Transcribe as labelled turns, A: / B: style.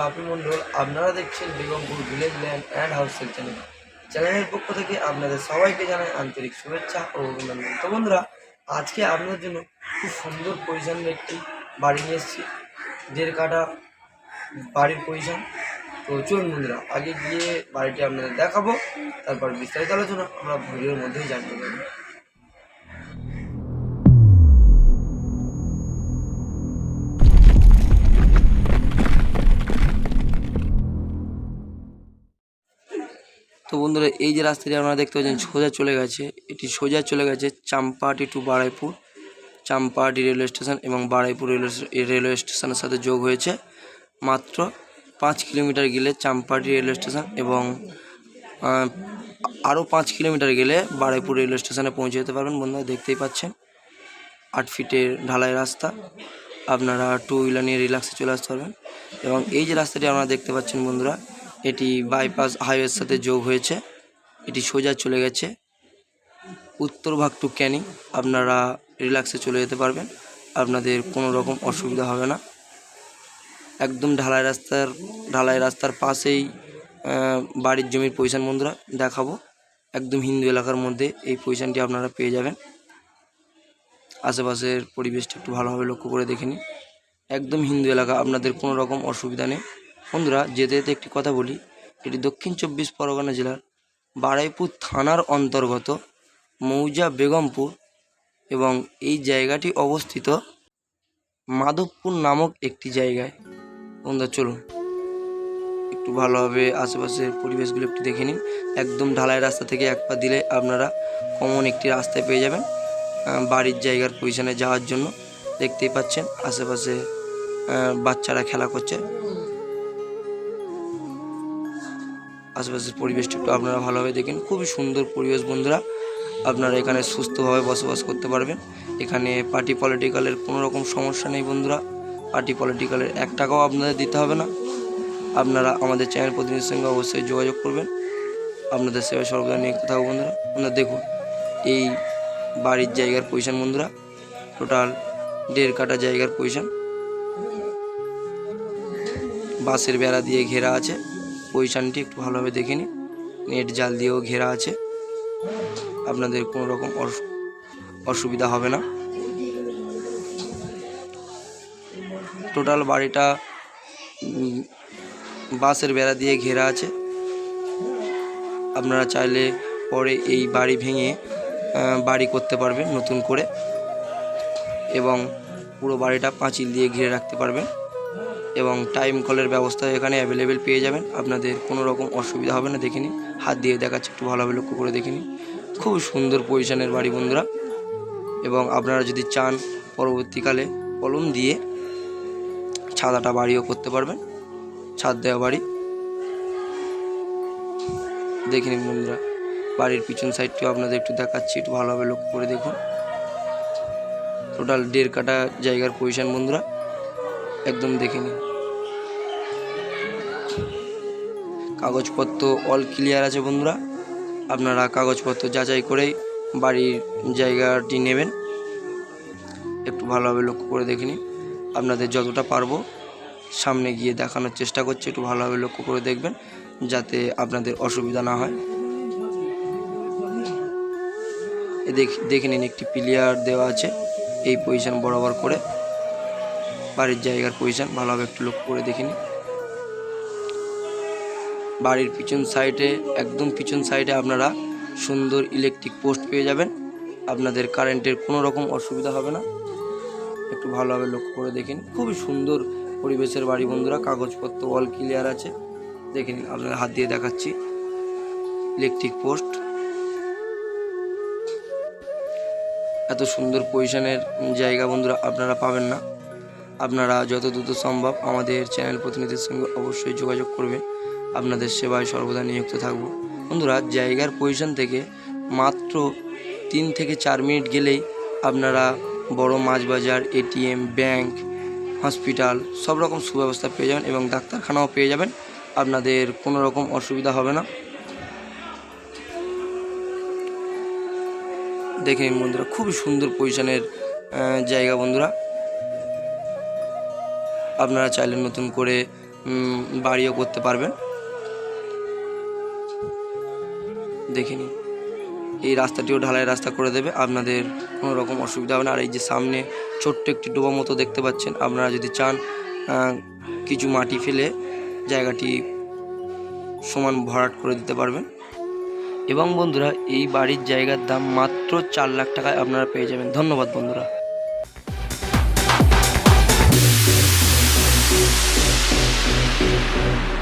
A: বাপি মণ্ডল, আপনারা দেখছেন Begampur village land and হাউসের চ্যানেল। চ্যানেলের পক্ষ থেকে আপনাদের সবাইকে জানাই আন্তরিক শুভেচ্ছা ও অভিনন্দন। তো বন্ধুরা, আজকে আপনাদের জন্য খুব সুন্দর পজিশনের একটি বাড়ি নিয়ে এসেছি। দেড় কাটা বাড়ির পজিশন। তো চলুন বন্ধুরা, আগে গিয়ে বাড়িটি আপনাদের দেখাবো, তারপর বিস্তারিত আলোচনা আমরা ভিডিওর মধ্যেই জানতে পারব। তো বন্ধুরা এই যে রাস্তাটি আপনারা দেখতে পাচ্ছেন সোজা চলে গেছে। এটি সোজা চলে গেছে Champahati to Baruipur. Champahati railway station এবং বারাইপুর রেলওয়ে রেলওয়ে স্টেশনের সাথে যোগ হয়েছে মাত্র পাঁচ কিলোমিটার গেলে চাম্পাহাটি রেলওয়ে স্টেশন এবং আরও পাঁচ কিলোমিটার গেলে বারাইপুর রেলওয়ে স্টেশনে পৌঁছে যেতে পারবেন। বন্ধুরা দেখতেই পাচ্ছেন আট ফিটের ঢালাই রাস্তা। আপনারা টু হুইলার নিয়ে রিল্যাক্সে চলে আসতে পারবেন। এবং এই যে রাস্তাটি আপনারা দেখতে পাচ্ছেন বন্ধুরা এটি বাইপাস হাইওয়ের সাথে যোগ হয়েছে। এটি সোজা চলে গেছে। উত্তর ভাগ টু ক্যানিং। আপনারা রিল্যাক্সে চলে যেতে পারবেন। আপনাদের কোনো রকম অসুবিধা হবে না। একদম ঢালাই রাস্তার ঢালাই রাস্তার পাশেই বাড়ির জমির পজিশন বন্ধুরা, দেখাবো। একদম হিন্দু এলাকার মধ্যে এই পজিশনটি আপনারা পেয়ে যাবেন। আশেপাশের পরিবেশটা একটু ভালোভাবে লক্ষ্য করে দেখে নিন। একদম হিন্দু এলাকা, আপনাদের কোনো রকম অসুবিধা নেই। বন্ধুরা যেতে যেতে একটি কথা বলি। এটি দক্ষিণ চব্বিশ পরগনা জেলার বারাইপুর থানার অন্তর্গত মৌজা বেগমপুর এবং এই জায়গাটি অবস্থিত মাধবপুর নামক একটি জায়গায়। বন্ধুরা, চলুন। একটু ভালোভাবে আশেপাশের পরিবেশগুলো একটু দেখে নিন। একদম ঢালাই রাস্তা থেকে এক পা দিলে আপনারা কমন একটি রাস্তায় পেয়ে যাবেন বাড়ির জায়গার পজিশনে যাওয়ার জন্য। দেখতেই পাচ্ছেন, আশেপাশে বাচ্চারা খেলা করছে। আশেপাশের পরিবেশটা একটু আপনারা ভালোভাবে দেখেন। খুবই সুন্দর পরিবেশ বন্ধুরা। আপনারা এখানে সুস্থভাবে বসবাস করতে পারবেন। এখানে পার্টি পলিটিক্যালের কোনো রকম সমস্যা নেই বন্ধুরা। পার্টি পলিটিক্যালের এক টাকাও আপনাদের দিতে হবে না। আপনারা আমাদের চ্যানেল প্রতিনিধির সঙ্গে অবশ্যই যোগাযোগ করবেন। আপনাদের সেবা সর্বদা নিয়ে থাকব বন্ধুরা। আপনারা দেখুন, এই বাড়ির জায়গার পজিশন বন্ধুরা। টোটাল দেড় কাটা জায়গার পজিশন বাঁশের বেড়া দিয়ে ঘেরা আছে। পজিশনটি একটু ভালোভাবে দেখে নিন। নেট জাল দিয়েও ঘেরা আছে। আপনাদের কোনো রকম অস- অসুবিধা হবে না। টোটাল বাড়িটা বাঁশের বেড়া দিয়ে ঘেরা আছে। আপনারা চাইলে পরে এই বাড়ি ভেঙে বাড়ি করতে পারবেন নতুন করে। এবং পুরো বাড়িটা পাঁচিল দিয়ে ঘিরে রাখতে পারবেন। এবং টাইম কলের ব্যবস্থা এখানে অ্যাভেলেবেল পেয়ে যাবেন। আপনাদের কোনো রকম অসুবিধা হবে না দেখে নিন হাত দিয়ে দেখাচ্ছে, একটু ভালোভাবে লক্ষ্য করে দেখিনি। খুব সুন্দর পজিশনের বাড়ি বন্ধুরা। এবং আপনারা যদি চান, পরবর্তীকালে কলম দিয়ে ছাদাটা বাড়িও করতে পারবেন। ছাদ দেওয়া বাড়ি। দেখে নিন বন্ধুরা, বাড়ির পিছন সাইডটিও আপনাদের একটু দেখাচ্ছি, একটু ভালোভাবে লক্ষ্য করে দেখুন। টোটাল দেড় কাটা জায়গার পজিশন বন্ধুরা। একদম দেখে নিন কাগজপত্র অল ক্লিয়ার আছে বন্ধুরা। আপনারা কাগজপত্র যাচাই করেই বাড়ির জায়গাটি নেবেন। একটু ভালোভাবে লক্ষ্য করে দেখে নিন। আপনাদের যতটা পারব সামনে গিয়ে দেখানোর চেষ্টা করছি, একটু ভালোভাবে লক্ষ্য করে দেখবেন যাতে আপনাদের অসুবিধা না হয়। দেখে নিন একটি প্লেয়ার দেওয়া আছে, এই পজিশন বরাবর করে। বাড়ির জায়গার পজিশন ভালোভাবে একটু লক্ষ্য করে দেখে নিন বাড়ির পিছন সাইডে একদম পিছন সাইডে আপনারা সুন্দর ইলেকট্রিক পোস্ট পেয়ে যাবেন। আপনাদের কারেন্টের কোনো রকম অসুবিধা হবে না। একটু ভালোভাবে লক্ষ্য করে দেখেন খুবই সুন্দর পরিবেশের বাড়ি বন্ধুরা, কাগজপত্র অল ক্লিয়ার আছে। দেখে নিন, আপনাদের হাত দিয়ে দেখাচ্ছি। ইলেকট্রিক পোস্ট এত সুন্দর পজিশনের জায়গা বন্ধুরা আপনারা পাবেন না। আপনারা যত দ্রুত সম্ভব আমাদের চ্যানেল প্রতিনিধির সঙ্গে অবশ্যই যোগাযোগ করবেন। আপনাদের সেবায় সর্বদা নিযুক্ত থাকব। বন্ধুরা, জায়গার পজিশন থেকে মাত্র তিন থেকে চার মিনিট গেলেই আপনারা বড় মাছ বাজার এটিএম, ব্যাংক, হসপিটাল সব রকম সুব্যবস্থা পেয়ে যাবেন এবং ডাক্তারখানাও পেয়ে যাবেন। আপনাদের কোনো রকম অসুবিধা হবে না। দেখে বন্ধুরা, খুবই সুন্দর পজিশনের জায়গা বন্ধুরা। আপনারা চাইলে নতুন করে বাড়িও করতে পারবেন। দেখে নিন। এই রাস্তাটিও ঢালাই রাস্তা করে দেবে। আপনাদের কোনো রকম অসুবিধা হবে না। আর এই যে সামনে ছোট্ট একটি ডোবা মতো দেখতে পাচ্ছেন। আপনারা যদি চান কিছু মাটি ফেলে জায়গাটি সমান ভরাট করে দিতে পারবেন। এবং বন্ধুরা, এই বাড়ির জায়গার দাম মাত্র চার লাখ টাকায় আপনারা পেয়ে যাবেন। ধন্যবাদ, বন্ধুরা। Thank you.